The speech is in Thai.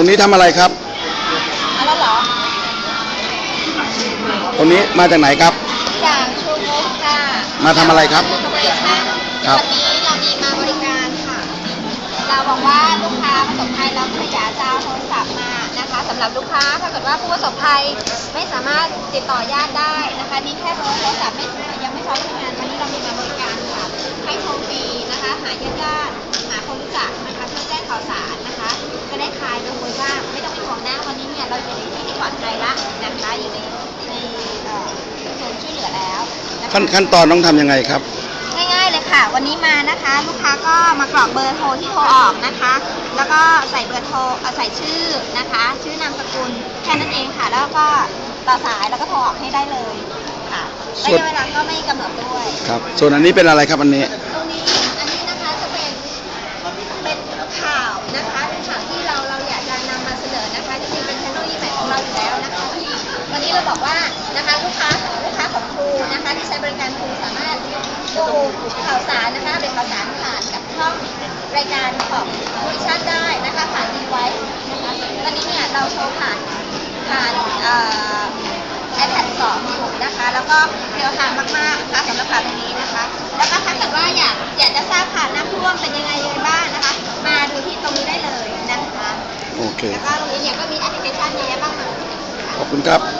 รงนี้ทำอะไรครับ เอาแล้วเหรอ ตรงนี้มาจากไหนครับ จากชูมุกค่ะมาทำอะไรครับทำอะไรคะครับ วันนี้เรามีมาบริการค่ะ เราบอกว่าลูกค้าประสบภัยเราก็อยากจะเอาโทรศัพท์มานะคะสำหรับลูกค้าถ้าเกิดว่าผู้ประสบภัยไม่สามารถติดต่อญาติได้นะคะนี่แค่เบอร์โทรศัพท์ไม่ยังไม่พร้อมทำงานวันนี้เรามีมาบริการค่ะ ให้โทร เนี่ยเราอยู่ในที่ที่ปลอดภัยละนะคะอยู่ในในเอ่อศูนย์ช่วยเหลือแล้วนะคะขั้นขั้นตอนต้องทำยังไงครับ ง่ายๆเลยค่ะ วันนี้มานะคะ ลูกค้าก็มากรอกเบอร์โทรที่โทรออกนะคะ แล้วก็ใส่เบอร์โทรเอาใส่ชื่อนะคะ ชื่อนามสกุลแค่นั้นเองค่ะ แล้วก็ต่อสายแล้วก็โทรออกให้ได้เลยค่ะส่ระวน ยะเวลาก็ไม่กำหนดด้วย ครับ ส่วนอันนี้เป็นอะไรครับอันนี้ตรงนี้ นะคะลูกค้าของลูกค้าของครูนะคะที่ใช้บริการครูสามารถดูข่าวสารนะคะเป็นข่าวสารผ่านกับช่องรายการของวิชั่นได้นะคะผ่านดีไว้นะคะตอนนี้เนี่ยเราโชว์ผ่านผ่านเอ่อ iPad 2อยู่นะคะ แล้วก็เร็วทางมากๆนะคะสำหรับข่าวตรงนี้นะคะ แล้วก็ถ้าเกิดว่าอยากอยากจะทราบข่าวน้ำท่วมเป็นยังไงยังไงบ้างนะคะ มาดูที่ตรงนี้ได้เลยนะคะโอเคแล้วก็ตรงนี้เนี่ยก็มีแอปพลิเคชันเยอะแยะมากมายขอบคุณครับค